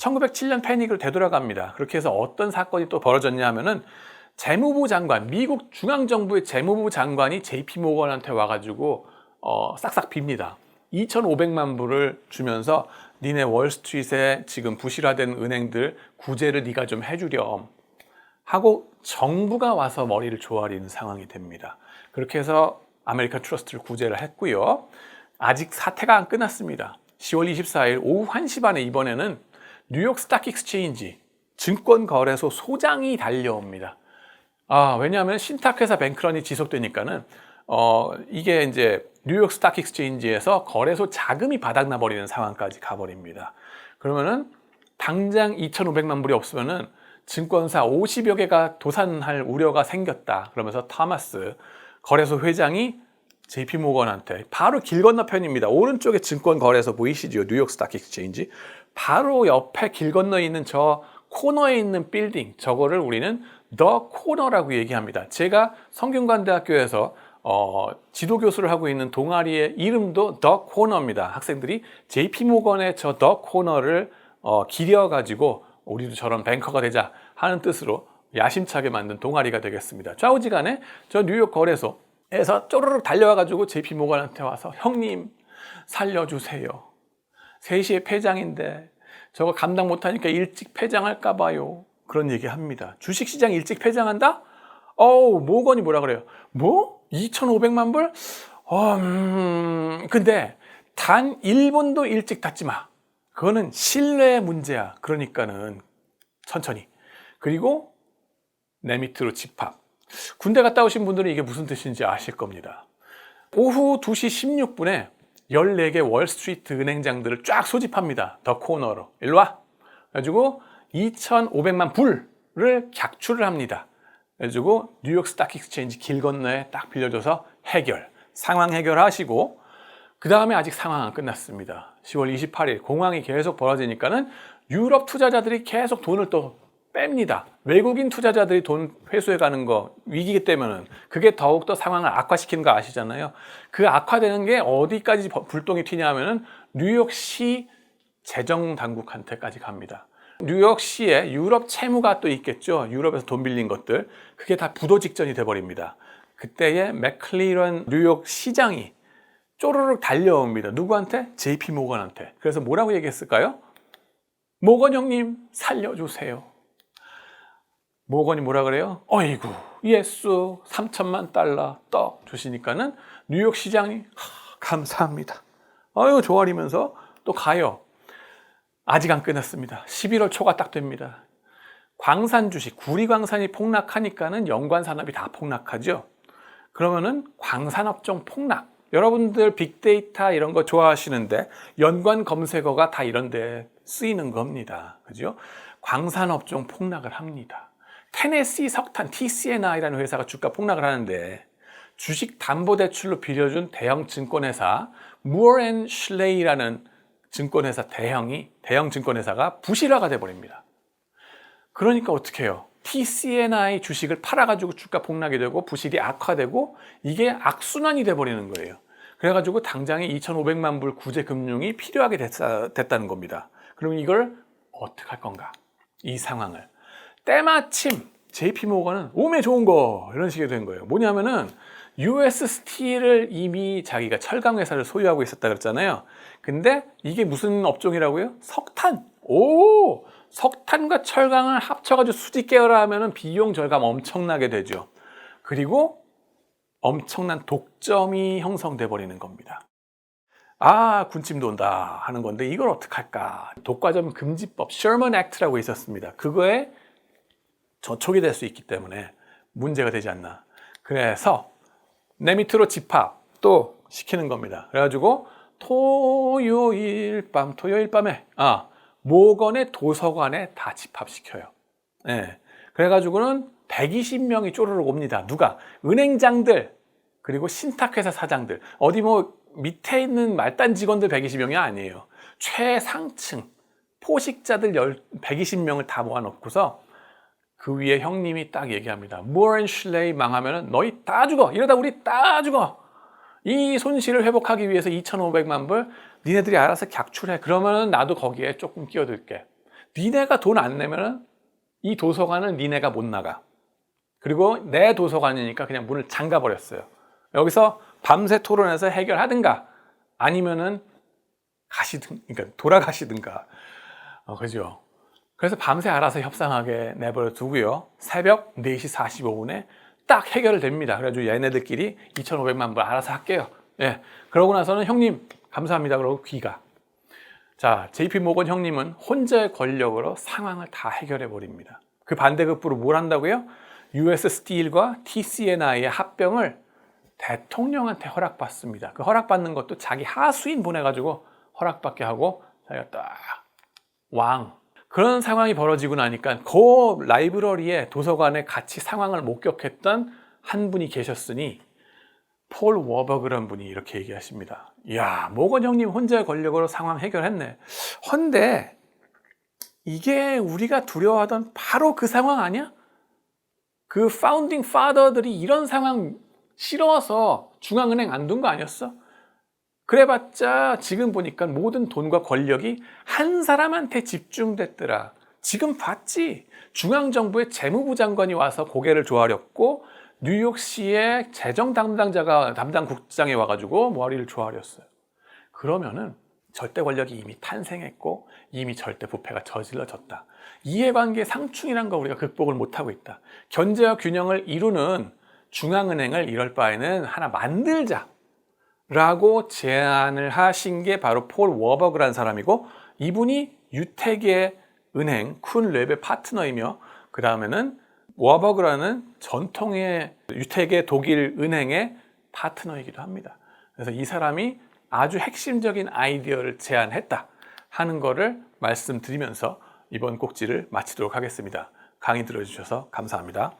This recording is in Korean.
1907년 패닉을 되돌아갑니다. 그렇게 해서 어떤 사건이 또 벌어졌냐 하면은 재무부 장관, 미국 중앙정부의 재무부 장관이 JP 모건한테 와가지고 어, 싹싹 빕니다. 2,500만 불을 주면서 니네 월스트리트에 지금 부실화된 은행들 구제를 네가 좀 해주렴 하고 정부가 와서 머리를 조아리는 상황이 됩니다. 그렇게 해서 아메리칸 트러스트를 구제를 했고요. 아직 사태가 안 끝났습니다. 10월 24일 오후 1시 반에 이번에는 뉴욕 스탁 익스체인지 증권거래소 소장이 달려옵니다. 아, 왜냐하면 신탁회사 뱅크런이 지속되니까는 어, 이게 이제 뉴욕 스탁 익스체인지에서 거래소 자금이 바닥나 버리는 상황까지 가버립니다. 그러면은 당장 2,500만 불이 없으면은 증권사 50여 개가 도산할 우려가 생겼다. 그러면서 타마스 거래소 회장이 JP 모건한테 바로 길 건너편입니다. 오른쪽에 증권 거래소 보이시죠? 뉴욕 스탁 익스체인지. 바로 옆에 길 건너에 있는 저 코너에 있는 빌딩 저거를 우리는 더 코너라고 얘기합니다. 제가 성균관대학교에서 어, 지도 교수를 하고 있는 동아리의 이름도 더 코너입니다. 학생들이 JP 모건의 저 더 코너를 어, 기려 가지고 우리도 저런 뱅커가 되자 하는 뜻으로 야심차게 만든 동아리가 되겠습니다. 좌우지간에 저 뉴욕 거래소에서 쪼르륵 달려와 가지고 JP 모건한테 와서 형님 살려주세요. 3시에 폐장인데 저거 감당 못하니까 일찍 폐장할까 봐요. 그런 얘기 합니다. 주식시장 일찍 폐장한다? 어우, 모건이 뭐라 그래요? 뭐? 2,500만 불? 어, 음, 근데 단 1분도 일찍 닫지 마. 그거는 신뢰의 문제야. 그러니까는 천천히. 그리고 내 밑으로 집합. 군대 갔다 오신 분들은 이게 무슨 뜻인지 아실 겁니다. 오후 2시 16분에 14개 월스트리트 은행장들을 쫙 소집합니다. 더 코너로. 일로 와. 그래가지고 2,500만 불을 객출을 합니다. 그래가지고 뉴욕 스탁 익스체인지 길 건너에 딱 빌려줘서 해결. 상황 해결하시고 그 다음에 아직 상황 안 끝났습니다. 10월 28일 공황이 계속 벌어지니까는 유럽 투자자들이 계속 돈을 또 뺍니다. 외국인 투자자들이 돈 회수해 가는 거 위기기 때문에 그게 더욱더 상황을 악화시키는 거 아시잖아요. 그 악화되는 게 어디까지 버- 불똥이 튀냐 하면은 뉴욕시 재정 당국한테까지 갑니다. 뉴욕시에 유럽 채무가 또 있겠죠. 유럽에서 돈 빌린 것들. 그게 다 부도 직전이 돼 버립니다. 그때에 맥클리런 뉴욕 시장이 쪼르륵 달려옵니다. 누구한테? JP 모건한테. 그래서 뭐라고 얘기했을까요? 모건 형님 살려주세요. 모건이 뭐라 그래요? 어이구 예수 3천만 달러 떡 주시니까는 뉴욕 시장이 하, 감사합니다. 아유 조아리면서 또 가요. 아직 안 끝났습니다. 11월 초가 딱 됩니다. 광산 주식, 구리 광산이 폭락하니까는 연관 산업이 다 폭락하죠. 그러면은 광산업종 폭락. 여러분들 빅데이터 이런 거 좋아하시는데 연관 검색어가 다 이런 데 쓰이는 겁니다. 그죠? 광산업종 폭락을 합니다. 테네시 석탄 TCNI라는 회사가 주가 폭락을 하는데 주식 담보 대출로 빌려준 대형 증권회사 무어앤 실레이라는 증권회사 대형이 대형 증권회사가 부실화가 돼 버립니다. 그러니까 어떻게 해요? TCNI 주식을 팔아가지고 주가 폭락이 되고 부실이 악화되고 이게 악순환이 돼버리는 거예요. 그래가지고 당장에 2,500만 불 구제 금융이 필요하게 됐다, 됐다는 겁니다. 그럼 이걸 어떻게 할 건가? 이 상황을. 때마침 JP 모건은 오메 좋은 거 이런 식이 된 거예요. 뭐냐면은 US 스틸을 이미 자기가 철강 회사를 소유하고 있었다 그랬잖아요. 근데 이게 무슨 업종이라고요? 석탄. 오! 석탄과 철강을 합쳐가지고 수지 깨어라 하면은 비용 절감 엄청나게 되죠. 그리고 엄청난 독점이 형성돼 버리는 겁니다. 아, 군침도 온다 하는 건데 이걸 어떻게 할까? 독과점 금지법, Sherman Act라고 있었습니다. 그거에 저촉이 될 수 있기 때문에 문제가 되지 않나. 그래서 내 밑으로 집합 또 시키는 겁니다. 그래가지고 토요일 밤, 토요일 밤에 아 모건의 도서관에 다 집합시켜요. 예. 그래가지고는 120명이 쪼르륵 옵니다. 누가? 은행장들 그리고 신탁회사 사장들 어디 뭐 밑에 있는 말단 직원들 120명이 아니에요. 최상층 포식자들 120명을 다 모아놓고서 그 위에 형님이 딱 얘기합니다. 무어앤 실레이 망하면 너희 다 죽어. 이러다 우리 다 죽어. 이 손실을 회복하기 위해서 2,500만 불 니네들이 알아서 객출해. 그러면은 나도 거기에 조금 끼어들게. 니네가 돈 안 내면은 이 도서관은 니네가 못 나가. 그리고 내 도서관이니까 그냥 문을 잠가 버렸어요. 여기서 밤새 토론해서 해결하든가 아니면은 가시든 그러니까 돌아가시든가. 어, 그죠? 그래서 밤새 알아서 협상하게 내버려 두고요. 새벽 4시 45분에 딱 해결됩니다. 그래가지고 얘네들끼리 2,500만 불 알아서 할게요. 예. 그러고 나서는 형님 감사합니다. 그러고 귀가. 자, JP 모건 형님은 혼자의 권력으로 상황을 다 해결해 버립니다. 그 반대급부로 뭘 한다고요? US 스틸과 TCNI의 합병을 대통령한테 허락받습니다. 그 허락받는 것도 자기 하수인 보내가지고 허락받게 하고 자기가 딱 왕. 그런 상황이 벌어지고 나니까 그 라이브러리에 도서관에 같이 상황을 목격했던 한 분이 계셨으니 폴 워버그란 분이 이렇게 얘기하십니다. 이야, 모건 형님 혼자의 권력으로 상황 해결했네. 헌데 이게 우리가 두려워하던 바로 그 상황 아니야? 그 파운딩 파더들이 이런 상황 싫어서 중앙은행 안 둔 거 아니었어? 그래봤자 지금 보니까 모든 돈과 권력이 한 사람한테 집중됐더라. 지금 봤지? 중앙정부의 재무부 장관이 와서 고개를 조아렸고 뉴욕시의 재정 담당자가 담당 국장이 와가지고 머리를 조아렸어요. 그러면은 절대 권력이 이미 탄생했고 이미 절대 부패가 저질러졌다. 이해관계 상충이란 거 우리가 극복을 못하고 있다. 견제와 균형을 이루는 중앙은행을 이럴 바에는 하나 만들자. 라고 제안을 하신 게 바로 폴 워버그라는 사람이고 이분이 유태계 은행 쿤 랩의 파트너이며 그 다음에는 워버그라는 전통의 유태계 독일 은행의 파트너이기도 합니다. 그래서 이 사람이 아주 핵심적인 아이디어를 제안했다 하는 거를 말씀드리면서 이번 꼭지를 마치도록 하겠습니다. 강의 들어주셔서 감사합니다.